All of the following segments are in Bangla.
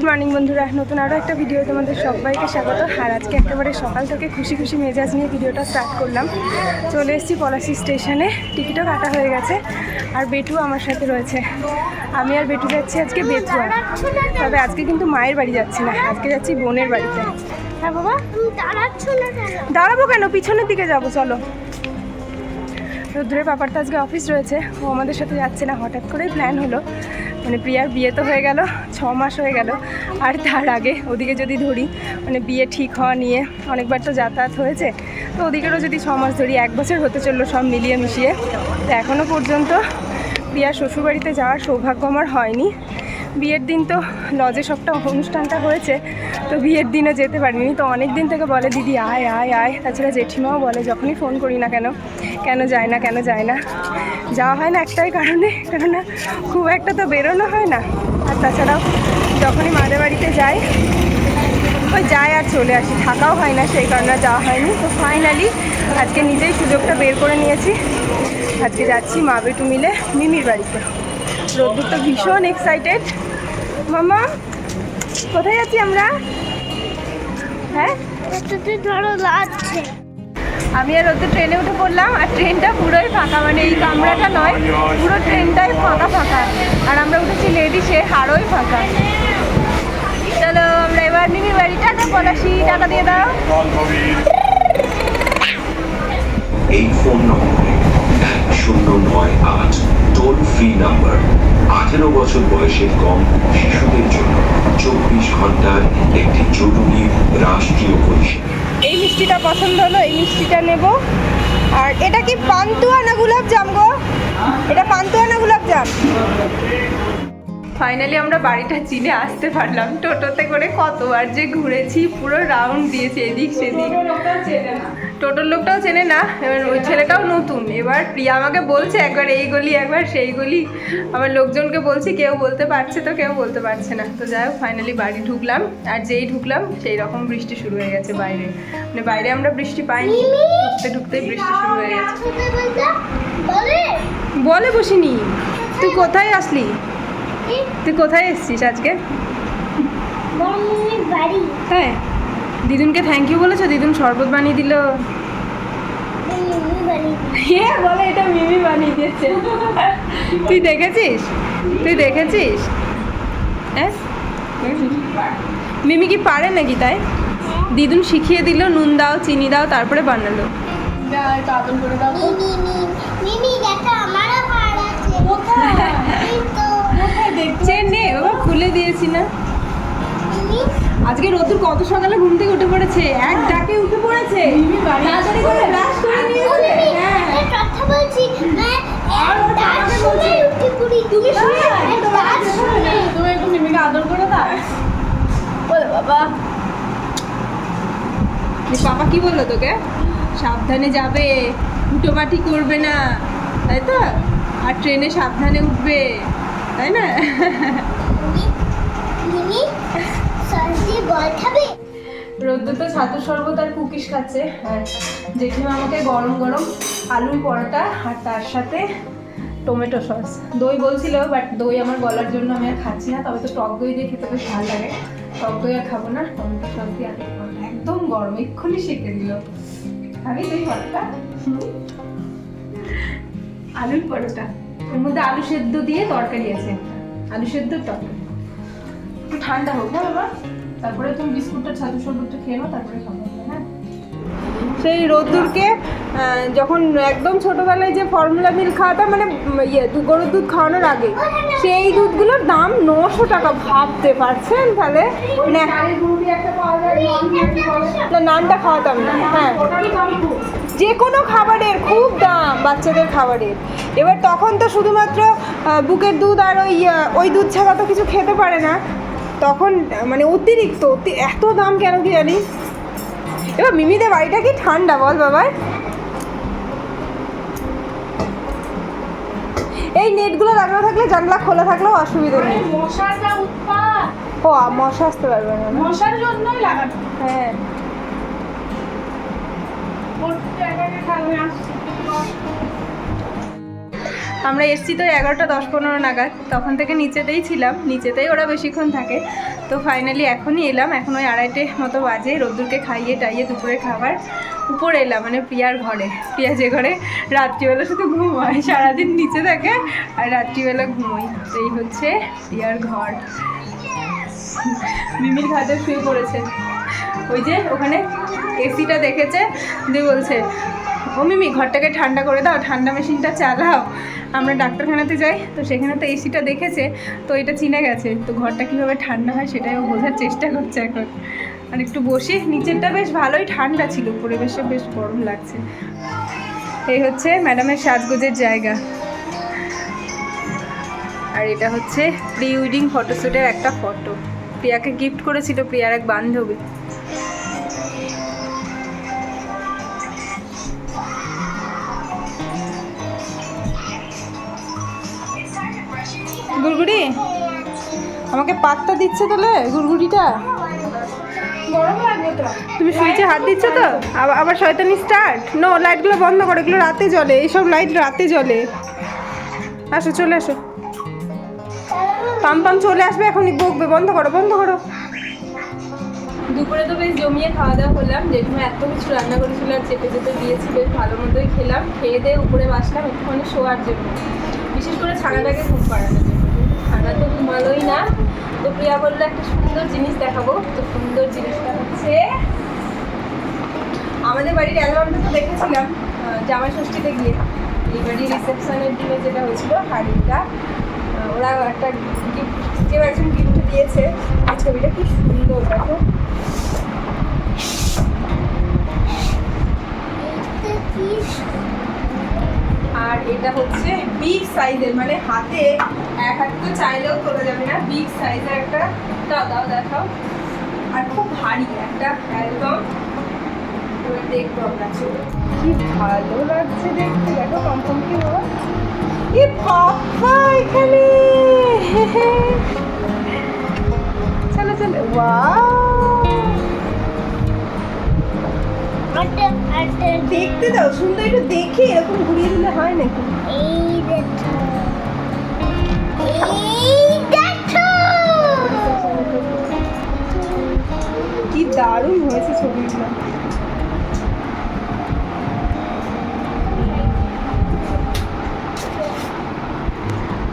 গুড মর্নিং বন্ধুরা। নতুন আরও একটা ভিডিও তোমাদের সবাইকে স্বাগত। আর আজকে একেবারে সকাল থেকে খুশি খুশি মেজাজ নিয়ে ভিডিওটা স্টার্ট করলাম। চলে এসেছি পলাশি স্টেশনে টিকিটও কাটা হয়ে গেছে। আর বেটু আমার সাথে রয়েছে। আমি আর বেটু যাচ্ছি আজকে বেতুয়া। তবে আজকে কিন্তু মায়ের বাড়ি যাচ্ছি না। আজকে যাচ্ছি বোনের বাড়িতে। হ্যাঁ বাবা? দাঁড়াবো কেন? পিছনের দিকে যাব, চলো। রুদ্রের পাপার তো আজকে অফিস রয়েছে। ও আমাদের সাথে যাচ্ছে না। হঠাৎ করেই প্ল্যান হলো। মানে প্রিয়ার বিয়ে তো হয়ে গেল, ছ মাস হয়ে গেল, আর তার আগে ওদিকে যদি ধরি মানে বিয়ে ঠিক হওয়া নিয়ে অনেকবার তো যাতায়াত হয়েছে, তো ওদিকেরও যদি ছ মাস ধরি, এক বছর হতে চলল সব মিলিয়ে মিশিয়ে, তো এখনও পর্যন্ত প্রিয়ার শ্বশুরবাড়িতে যাওয়ার সৌভাগ্য আমার হয়নি। বিয়ের দিন তো লজে সবটা অনুষ্ঠানটা হয়েছে, তো বিয়ের দিনে যেতে পারিনি, তো অনেক দিন থেকে বলে, দিদি, আয় আয় আয়। তাছাড়া জেঠিমাও বলে, যখনই ফোন করি না কেন কেন যায় না, কেন যায় না? যাওয়া হয় না একটাই কারণে, কেননা খুব একটা তো বেরোনো হয় না। আর তাছাড়াও যখনই মাদের বাড়িতে যাই, ওই যায় আর চলে আসি, থাকাও হয় না, সেই কারণে যাওয়া হয়নি। তো ফাইনালি আজকে নিজেই সুযোগটা বের করে নিয়েছি। আজকে যাচ্ছি মা বেটু মিলে মিমির বাড়িতে। রোদ্দুর তো ভীষণ এক্সাইটেড মামা কোথায় যাচ্ছি আমরা? হ্যাঁ? ধরো লাগছে। আমি আর রোদ্দুর ট্রেনে উঠে পড়লাম, আর ট্রেনটা পুরোই ফাঁকা মানে এই কামরাটা নয়, পুরো ট্রেনটাই ফাঁকা ফাঁকা। আর আমরা উঠেছি লেডিসে হাড়োই ফাঁকা। চলো আমরা এবার মিমির বাড়ি। টাকা পলাশি টাকা দিয়ে দাও। এই ফোন নম্বরে এক শূন্য নয় আট, টোল ফ্রি নাম্বার। আঠেরো বছর বয়সের কম শিশুদের জন্য চব্বিশ ঘণ্টার একটি জরুরি রাষ্ট্রীয় পরিষেবা। এই মিষ্টিটা পছন্দ হলো, এই মিষ্টিটা নেব। আর এটা কি পান্তুয়া না গোলাপ জাম গো? এটা পান্তুয়া না গোলাপ জাম ফাইনালি আমরা বাড়িটা চিনে আসতে পারলাম। টোটোতে করে কতবার যে ঘুরেছি পুরো রাউন্ড দিয়েছি এদিক সেদিক। টোটোর লোকটাও চেনে না এবার ওই ছেলেটাও নতুন। এবার প্রিয়া আমাকে বলছে একবার এই গলি একবার সেই গলি। আবার লোকজনকে বলছি কেউ বলতে পারছে তো কেউ বলতে পারছে না। তো যাই হোক ফাইনালি বাড়ি ঢুকলাম। আর যেই ঢুকলাম সেই রকম বৃষ্টি শুরু হয়ে গেছে বাইরে। মানে বাইরে আমরা বৃষ্টি পাইনি ঢুকতে ঢুকতেই বৃষ্টি শুরু হয়ে গেছে। বলে। বলে বসিনি। তুই কোথায় আসলি? তুই কোথায় এসছিস আজকে? বাড়ি। হ্যাঁ। দিদুনকে থ্যাংক ইউ বলেছ? দিদুন শরবত বানিয়ে দিল। হ্যাঁ বলে এটা মিমি বানিয়ে দিয়েছে। তুই দেখেছিস? তুই দেখেছিস? হ্যাঁ? মিমি কি পারে নাকি তাই? দিদুন শিখিয়ে দিল নুন দাও চিনি দাও তারপরে বানালো। মিমি দেখো আমারও ভাড় আছে। দেখছে? নে বাবা খুলে দিয়েছি না। আজকে রোদ্দুর কত সকালে ঘুম থেকে উঠে পড়েছে? এক ডাকে উঠে পড়েছে। তাড়াতাড়ি করে ব্রাশ করে নিয়েছে। হ্যাঁ। কথা বলছি হ্যাঁ তুমি তুমি একটু মিমিকে আদর করে দাও। বলে বাবা। পাপা কি বলল তোকে? সাবধানে যাবে উটোপাটি করবে না তাই তো? আর ট্রেনে সাবধানে উঠবে। তাই না? রোদ্দুর তো ছাতু শরবত আর কুকিস খাচ্ছে। আর জেঠিমা আমাকে গরম গরম আলুর পরোটা আর তার সাথে টমেটো সস। দই বলছিল বাট দই আমার গলার জন্য আমি আর খাচ্ছি না। তবে তো টক দই দিয়ে খেতে বেশ ভালো লাগে। টক দই আর খাব না টমেটো সস দিয়ে আলুর পরোটা। একদম গরম এক্ষুনি শিখে দিল। খাবি দই পরোটা? আলুর পরোটা। এর মধ্যে আলু সেদ্ধ দিয়ে তরকারি আছে। আলু সেদ্ধ তরকারি একটু ঠান্ডা হোক না বাবা? তারপরে তুমি বিস্কুটটা ছাতু শরবতটা খেয়ে নাও তারপরে খাব হ্যাঁ? সেই রোদ্দুরকে যখন একদম ছোটবেলায় যে ফর্মুলা মিল খাওয়াতাম মানে ইয়ে দু গরুর দুধ খাওয়ানোর আগে সেই দুধগুলোর দাম নশো টাকা ভাবতে পারছেন তাহলে? নানটা খাওয়াতাম না হ্যাঁ। যে কোনো খাবারের বাচ্চাদের খাবারের। এবার তখন তো শুধুমাত্র বুকের দুধ আর ওই ওই দুধ ছাড়া তো কিছু খেতে পারে না। তখন মানে অতিরিক্ত এত দাম কেন কি জানি এবার মিমিদের বাড়িটা কি ঠান্ডা বল বাবা? এই নেটগুলো লাগানো থাকলে জানলা খোলা থাকলেও অসুবিধা নেই। ও মশা আসতে পারবে না। না? মশার জন্যই লাগানো। হ্যাঁ। আমরা এসছি তো এগারোটা দশ পনেরো নাগাদ। তখন থেকে নিচেতেই ছিলাম, নিচেতেই ওরা বেশিক্ষণ থাকে। তো ফাইনালি এখনই এলাম। এখন ওই আড়াইটে মতো বাজে, রোদ্দুরকে খাইয়ে টাইয়ে দুপুরে খাবার। উপরে এলাম মানে প্রিয়ার ঘরে। প্রিয়া যে ঘরে, রাত্রিবেলা শুধু ঘুমায়, সারাদিন নিচে থাকে আর রাত্রিবেলা ঘুমোই। এই হচ্ছে প্রিয়ার ঘর। মিমির ঘাটে শুয়ে পড়েছে। ওই যে ওখানে এসিটা দেখেছে, দিয়ে বলছে ও মিমি, ঘরটাকে ঠান্ডা করে দাও, ঠান্ডা মেশিনটা চালাও। আমরা ডাক্তারখানাতে যাই, তো সেখানে তো এসিটা দেখেছে, তো এটা চিনে গেছে। তো ঘরটা কীভাবে ঠান্ডা হয় সেটাই ও বোঝার চেষ্টা করছে এখন। আর একটু বসি, নিচেরটা বেশ ভালোই ঠান্ডা ছিল, পরিবেশে বেশ গরম লাগছে। এই হচ্ছে ম্যাডামের সাজগোজের জায়গা। আর এটা হচ্ছে প্রি উইডিং ফটোশ্যুটের একটা ফটো। প্রিয়াকে গিফট করেছিল, প্রিয়ার এক বান্ধবী। গুড়গুড়ি আমাকে পাত্তা দিচ্ছে তাহলে গুড়গুড়িটা তুমি সুইচে হাত দিচ্ছ তো? আবার আবার শয়তানি স্টার্ট নো লাইটগুলো বন্ধ করো এগুলো রাতে জ্বলে। এইসব লাইট রাতে জ্বলে। আসো চলে আসো। পাম পাম চলে আসবে এখনই বকবে। বন্ধ করো বন্ধ করো। দুপুরে তো বেশ জমিয়ে খাওয়া দাওয়া করলাম। জেঠুমা এত কিছু রান্না করেছিল আর চেপে যেতে দিয়েছি বেশ ভালো মতোই খেলাম। খেয়ে দিয়ে উপরে বাসলাম একটুখানি শোয়ার জন্য। বিশেষ করে ছানাটাকে ঘুম পাড়ানোর জন্য। ছানা তো ঘুমালোই না। তো প্রিয়া বলল, একটা সুন্দর জিনিস দেখাবো। তো সুন্দর জিনিসটা হচ্ছে, আমাদের বাড়ির অ্যালবামটা তো দেখেছিলাম জামাই ষষ্ঠীতে গিয়ে। এই বাড়ির রিসেপশনের দিনে যেটা হয়েছিল, হাড়িটা ওরা একটা গিফট কেউ একজন গিফট দিয়েছে ছবিটা কি সুন্দর, দেখো। আর এটা হচ্ছে বিগ সাইজের মানে হাতে এক হাতে তো চাইলেও তোলা যাবে না বিগ সাইজের একটা দাও দাও, দেখাও। আর খুব ভারী একটা এবার দেখব ছবি কি ভালো লাগছে দেখতে এ চলো চলো। দেখতে দাও সুন্দর একটু দেখে এরকম ঘুরিয়ে দিলে হয় নাকি? কি দারুণ হয়েছে ছবিগুলো।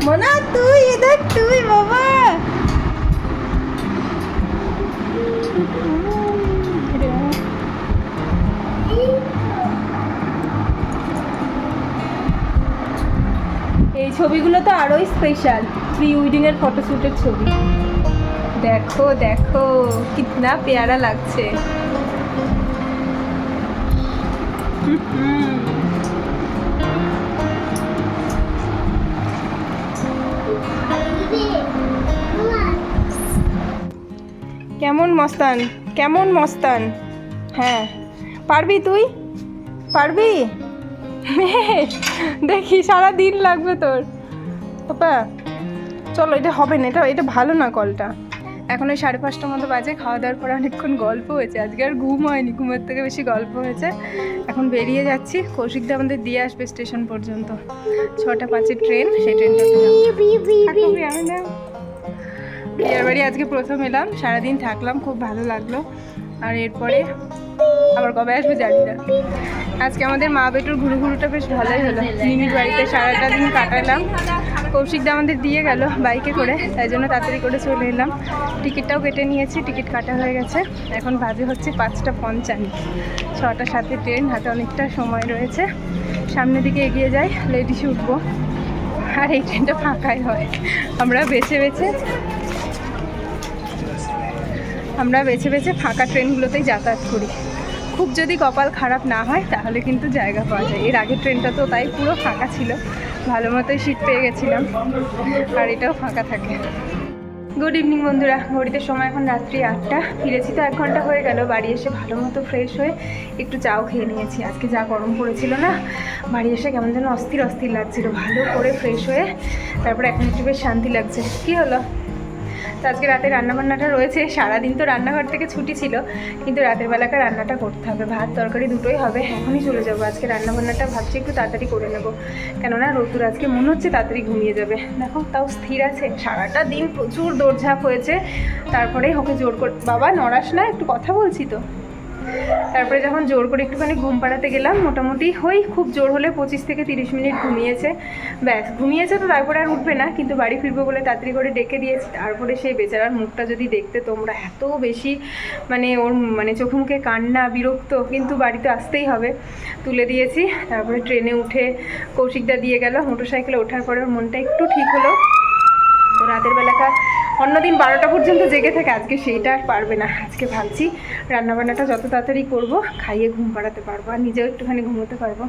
মনা তুই এদের তুই বাবা। ছবিগুলো তো আরোই স্পেশাল প্রি উইডিংয়ের ফটোশ্যুটের ছবি। দেখো দেখো, কিতনা পেয়ারা লাগছে। কেমন মস্তান? কেমন মস্তান? হ্যাঁ। পারবি তুই? পারবি? দেখি সারা দিন লাগবে তোর। পাপা চলো এটা হবে না এটা এটা ভালো না কলটা। এখন ওই সাড়ে পাঁচটার মতো বাজে খাওয়া দাওয়ার পরে অনেকক্ষণ গল্প হয়েছে। আজকে আর ঘুম হয়নি ঘুমের থেকে বেশি গল্প হয়েছে। এখন বেরিয়ে যাচ্ছি কৌশিকদা আমাদের দিয়ে আসবে স্টেশন পর্যন্ত। ছটা পাঁচের ট্রেন সেই ট্রেনটাতে না। প্রিয়ার বাড়ি আজকে প্রথম এলাম সারাদিন থাকলাম খুব ভালো লাগল। আর এরপরে আবার কবে আসবে জানি না। আজকে আমাদের মা বেটুর ঘুরু ঘুরুটা বেশ ভালোই হলো। মিমির বাড়িতে সারাটা দিন কাটালাম। কৌশিকদা আমাদের দিয়ে গেল বাইকে করে, তাই জন্য তাড়াতাড়ি করে চলে এলাম। টিকিটটাও কেটে নিয়েছি, টিকিট কাটা হয়ে গেছে। এখন বাজে হচ্ছে পাঁচটা পঞ্চান্ন। ছটা সাথে ট্রেন হাতে অনেকটা সময় রয়েছে। সামনের দিকে এগিয়ে যাই লেডিসে উঠবো। আর এই ট্রেনটা ফাঁকাই হয়। আমরা বেছে বেছে, আমরা বেছে বেছে ফাঁকা ট্রেনগুলোতেই যাতায়াত করি। খুব যদি কপাল খারাপ না হয়, তাহলে কিন্তু জায়গা পাওয়া যায়। এর আগের ট্রেনটা তো তাই পুরো ফাঁকা ছিল। ভালো মতোই সিট পেয়ে গেছিলাম। আর এটাও ফাঁকা থাকে। গুড ইভিনিং বন্ধুরা। ঘড়িতে সময় এখন রাত্রি আটটা। ফিরেছি তো এক ঘণ্টা হয়ে গেল। বাড়ি এসে ভালো মতো ফ্রেশ হয়ে একটু চাও খেয়ে নিয়েছি। আজকে যা গরম পড়েছিল না, বাড়ি এসে কেমন যেন অস্থির অস্থির লাগছিল। ভালো করে ফ্রেশ হয়ে তারপরে এখন একটু বেশ শান্তি লাগছে। কী হলো? আজকে রাতে রান্নাবান্নাটা রয়েছে। সারাদিন তো রান্নাঘর থেকে ছুটি ছিল, কিন্তু রাতের বেলাকার রান্নাটা করতে হবে। ভাত, তরকারি দুটোই হবে, এখনই চলে যাব। আজকে রান্নাবান্নাটা ভাবছি একটু তাড়াতাড়ি করে নেব। কেননা রতুর আজকে মনে হচ্ছে তাড়াতাড়ি ঘুমিয়ে যাবে। দেখো, তাও স্থির আছে। সারাটা দিন প্রচুর দৌড়ঝাঁপ হয়েছে। তারপরেই ওকে জোর কর বাবা, নড়াস না, একটু কথা বলছি তো। তারপরে যখন জোর করে একটুখানি ঘুম পাড়াতে গেলাম, মোটামুটি ওই খুব জোর হলে পঁচিশ থেকে তিরিশ মিনিট ঘুমিয়েছে। ব্যাস, ঘুমিয়েছে তো তারপরে আর উঠবে না, কিন্তু বাড়ি ফিরবো বলে তাড়াতাড়ি করে ডেকে দিয়েছি। তারপরে সেই বেচারার মুখটা যদি দেখতে তোমরা এত বেশি মানে ওর মানে চোখে মুখে কান্না, বিরক্ত, কিন্তু বাড়িতে আসতেই হবে। তুলে দিয়েছি, তারপরে ট্রেনে উঠে কৌশিকদা দিয়ে গেল। মোটরসাইকেলে ওঠার পরে ওর মনটা একটু ঠিক হলো। তো রাতের বেলাটা অন্যদিন বারোটা পর্যন্ত জেগে থাকে, আজকে সেইটা আর পারবে না। আজকে ভাবছি রান্নাবান্নাটা যত তাড়াতাড়ি করব, খাইয়ে ঘুম পাড়াতে পারব, আর নিজেও একটুখানি ঘুমোতে পারব।